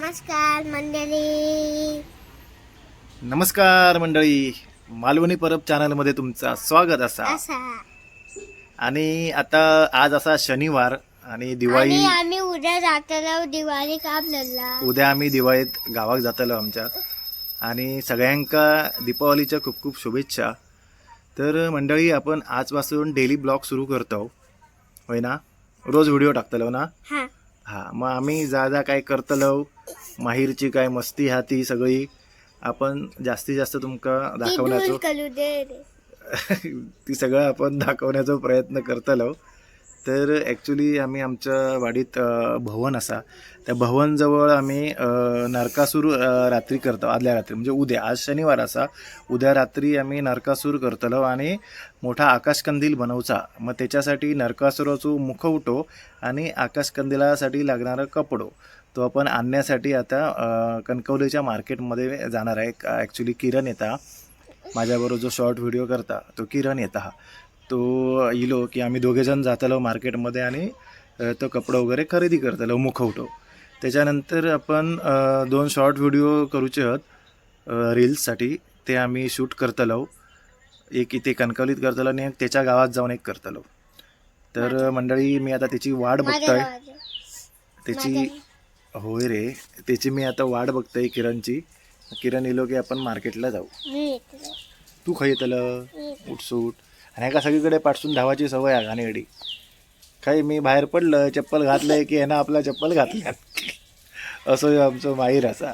नमस्कार मंडळी. नमस्कार मंडळी. मालवणी परब चॅनलमध्ये तुमचं स्वागत असा. आणि आता आज असा शनिवार आणि दिवाळी आम्ही उद्या जातलो दिवाळी काम लढला उद्या आम्ही दिवाळीत गावाक जातलो आमच्या. आणि सगळ्यांका दीपावलीच्या खूप खूप शुभेच्छा. तर मंडळी आपण आजपासून डेली ब्लॉग सुरू करतो. होय ना? रोज व्हिडिओ टाकतलो ना? हा मग आम्ही जा जा काय करतलो माहीरची काय मस्ती हा ती सगळी आपण जास्तीत जास्त तुमका दाखवण्याचो. ती सगळं आपण दाखवण्याचा प्रयत्न करतलो तर ॲक्च्युली आम्ही आमच्या वाडीत भवन असा. त्या भवनजवळ आम्ही नरकासूर रात्री करतो आदल्या रात्री. म्हणजे उद्या आज शनिवार असा. उद्या रात्री आम्ही नरकासूर करतलो आणि मोठा आकाशकंदील बनवचा. मग त्याच्यासाठी नरकासुराचो मुखवटो आणि आकाशकंदिलासाठी लागणारा कपडो. तो आपण आणण्यासाठी आता कणकवलीच्या मार्केटमध्ये जाणार आहे. ॲक्च्युली किरण येता. माझ्याबरोबर जो शॉर्ट व्हिडिओ करता तो किरण येता. तो इलो की आम्ही दोघेजण जातलो मार्केटमध्ये आणि तो कपडा वगैरे खरेदी करतलो मुखवटो. त्याच्यानंतर आपण दोन शॉर्ट व्हिडिओ करूचे आहोत रील्ससाठी ते आम्ही शूट करतलो एक इथे कणकवलीत करतलो आणि एक त्याच्या गावात जाऊन एक करतलो तर मंडळी मी आता त्याची वाट बघतोय. त्याची होय रे. त्याची मी आता वाट बघतोय किरणची. किरण इलो की आपण मार्केटला जाऊ. तू मी येतलो. उठसूट आणि एका सगळीकडे पाठसून धावाची सवय आहे घाणेरडी. काही मी बाहेर पडलं चप्पल घातलंय की ह्यानं आपला चप्पल घातल्या असं आमचं माहीर असा.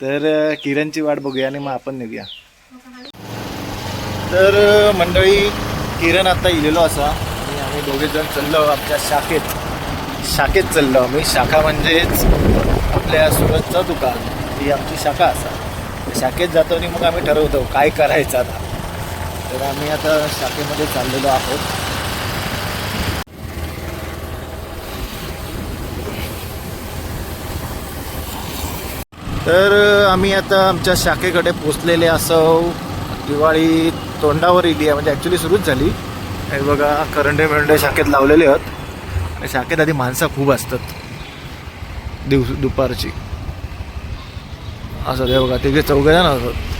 तर किरणची वाट बघूया आणि मग आपण निघूया. तर मंडळी किरण आता इलेलो असा. आणि आम्ही दोघे जण चाललो आमच्या शाखेत. शाखेत चाललो आम्ही. शाखा म्हणजेच आपल्या सुरतचं दुकान. ही आमची शाखा असा. शाखेत जातो आणि मग आम्ही ठरवतो काय करायचं आता. तर आम्ही आता शाखेमध्ये चाललेलो आहोत. तर आम्ही आता आमच्या शाखेकडे पोचलेले असो दिवाळी तोंडावर इली आहे. म्हणजे ॲक्च्युली सुरूच झाली. हे बघा करंडे मिरंडे शाखेत लावलेले आहेत. आणि शाखेत आधी माणसं खूप असतात. दिवस दुपारची. असं ते बघा तिघे चौघे जण असतात.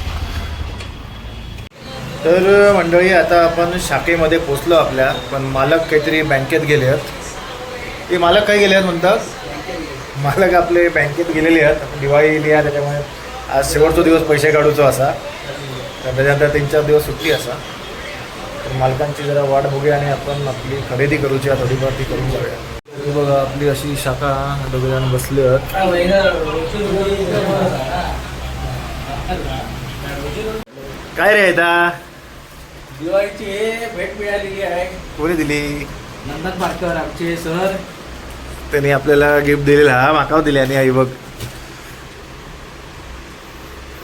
तर मंडळी आता आपण शाखेमध्ये पोचलो आपल्या पण मालक काहीतरी बँकेत गेले आहेत. ते मालक काय गेले आहेत म्हणतात? मालक आपले बँकेत गेलेले आहेत. दिवाळी आहे त्याच्यामुळे आज शेवटचा दिवस पैसे काढूचो असा. तर त्याच्यानंतर तीन चार दिवस सुट्टी असा. तर मालकांची जरा वाट बघूया आणि आपण आपली खरेदी करूची आहे थोडीफार ती करून जाऊया बघा आपली अशी शाखा दोघे जण बसले आहेत. काय रे आता दिवाळीची हे भेट मिळालेली आहे. कोणी दिली? नंदन आमचे सर. त्यांनी आपल्याला गिफ्ट दिलेला. हा माकाव दिली आणि आई बघ.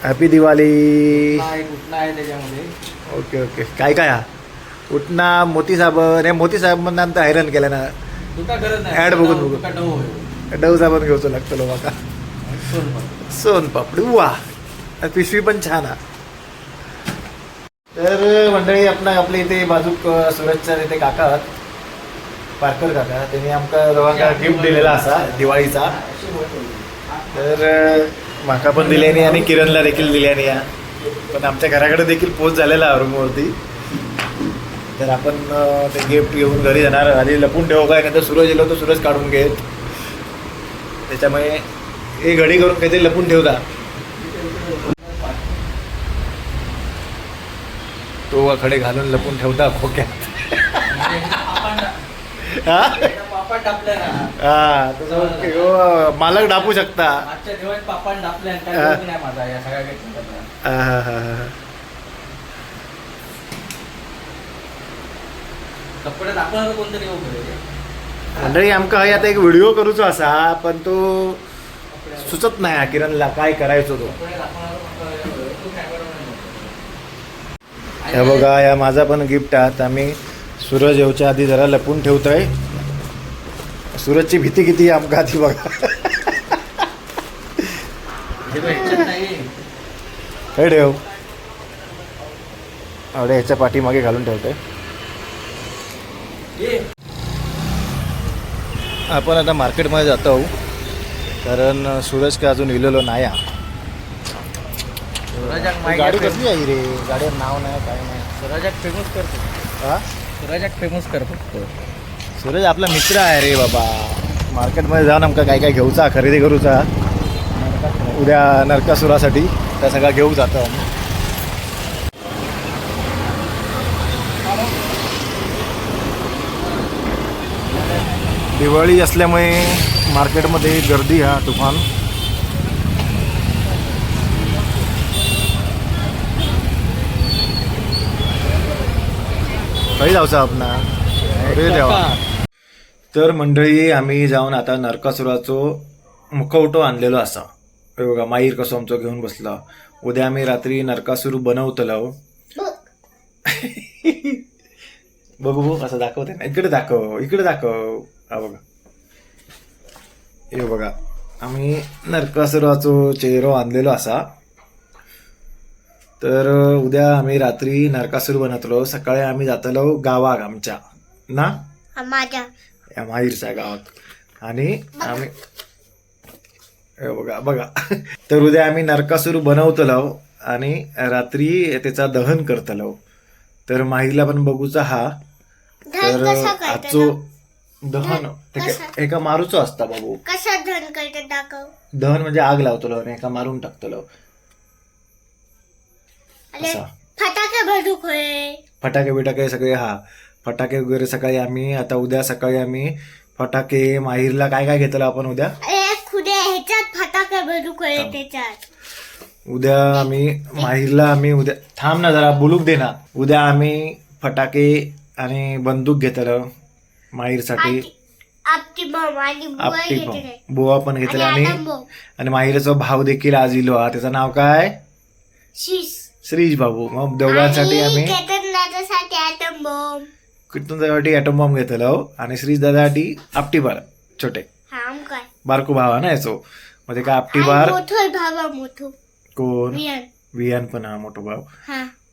हॅपी दिवाळी. आहे त्याच्यामध्ये. ओके ओके काय काय? हा उठना मोती साबण. हे मोती साबण तर हैराण केलं ना. तुका गरज नाही. Ad बघून बघून. तुका डव होय. डव साबण घेऊचो लागतो माका. सोनपापडी. सोनपापडी. वा. आणि पिशवी पण छान हा तर मंडळी आपण आपल्या इथे बाजूक अ, सुरतच्या इथे काका पारकर काका. त्यांनी आमका दोघांका गिफ्ट दिलेला असा दिवाळीचा. तर माका पण दिल्याने आणि किरणला देखील दिल्याने या. पण आमच्या घराकडे देखील पोच झालेला रूमवरती. तर आपण ते गिफ्ट घेऊन घरी जाणार. आधी लपून ठेवू काय? नाही तर सूरज येलो तर सूरज काढून घेत त्याच्यामुळे हे घडी करून काहीतरी लपून ठेवता. तो खडे घालून लपून ठेवता खोक्यात हा हा तसं. हो, मालक डापू शकता हा. हा, हा, हा, हा. मंडळी आमका हय आता एक व्हिडिओ करूचो असा पण तो सुचत नाही हा किरणला काय करायचो तू हे बघा या माझा पण गिफ्ट आहात. आम्ही सूरज येऊच्या आधी जरा लपून ठेवतोय. सूरजची भीती किती आहे आमका आधी बघा. काय ठेव. अरे ह्याच्या पाठीमागे घालून ठेवतोय. आपण आता मार्केटमध्ये जातो कारण सूरज काय अजून इलेलो नाही आहे सुराजाक माहिती गाडी. कसली आहे रे? गाडीवर नाव नाही काय नाही. सुराजाक फेमस करतो. हा? सुराजाक फेमस करतो. सूरज आपला मित्र आहे रे बाबा. मार्केटमध्ये जाऊन आमका काय काय घेऊचा खरेदी करूचा. उद्या नरकासुरासाठी त्या सगळा घेऊ जातो आम्ही. दिवाळी असल्यामुळे मार्केटमध्ये गर्दी हा तुफान. काही जाऊचा आपणा देवा. तर मंडळी आम्ही जाऊन आता नरकासुराचो मुखवटो आणलेलो असा. हे बघा माईर कसो आमचो घेऊन बसला. उद्या आम्ही रात्री नरकासूर बनवतलो बघ. बघू बघू असं दाखवते ना इकडे दाखव इकडे दाखव. हा बघा. हे बघा आम्ही नरकासुराचो चेहरो आणलेलो असा. तर उद्या आम्ही रात्री नरकासूर बनवतलो सकाळी आम्ही जातलो गावाक आमच्या. ना? माझ्या. या माहीरच्या गावात. आणि आम्ही हे बघा बघा. तर उद्या आम्ही नरकासूर बनवतलो आणि रात्री त्याचा दहन करतलो. तर माहीरला पण बघूचा हा. तर कसं आजचो दहन ते- एका मारूचो असता बाबू. कसा धन करतात दाखव. दहन म्हणजे आग लावतलो आणि एका मारून टाकतलो. असा. फटाके भरू खोय फटाके बिटाके सगळे हा. फटाके वगैरे सकाळी आम्ही आता उद्या सकाळी आम्ही फटाके माहीरला काय काय घेतलं आपण उद्या? अरे खुदे ह्याच्यात फटाके त्याच्यात. उद्या आम्ही माहीरला आम्ही उद्या थांब ना जरा बोलूक दे ना. उद्या आम्ही फटाके आणि बंदूक घेतलं माहीरसाठी. आपटी- बॉम्ब आणि बुवा आपटी घेतले. पण बुवा पण घेतलं आणि आणि माहीरचा भाव देखील आज इलो. हा त्याचं नाव काय? शीस श्रीज बाबू मग दोघांसाठी आम्ही केतनदादासाठी ॲटम बॉम्ब कुठून त्यासाठी ॲटम बॉम्ब घेतलं आणि श्रीज दादासाठी आपटी बार छोटे हा बारको भाव ना याचो. मग ते काय आपटी बार मोठो भावा मोठो. कोण? वियान विहान पण हा मोठो भाव.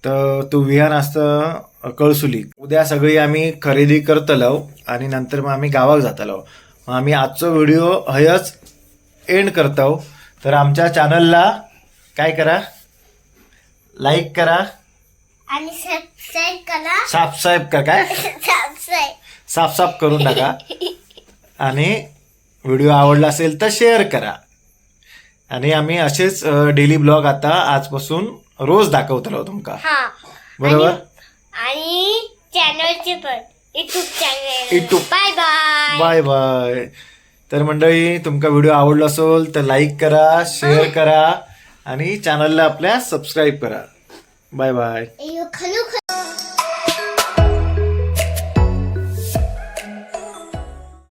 तर तो विहान असतं कळसुली. उद्या सगळी आम्ही खरेदी करतलो आणि नंतर मग आम्ही गावाक जातलो. मग आम्ही आजचो व्हिडिओ हयच एंड करतो. तर आमच्या चॅनलला काय करा? लाईक करा. आणि सबस्क्राईब करा. साफसाहेब का काय? सबस्क्राईब साफ करून टाका आणि व्हिडिओ आवडला असेल तर शेअर करा. आणि आम्ही असेच डेली ब्लॉग आता आजपासून रोज दाखवतलो तुमका. हा. बरोबर? आणि चॅनलचे पण YouTube channel YouTube. Bye bye bye bye तर मंडळी तुमका व्हिडिओ आवडला असेल तर लाईक करा शेअर करा. आणि चॅनलला आपल्या सबस्क्राईब करा. Bye bye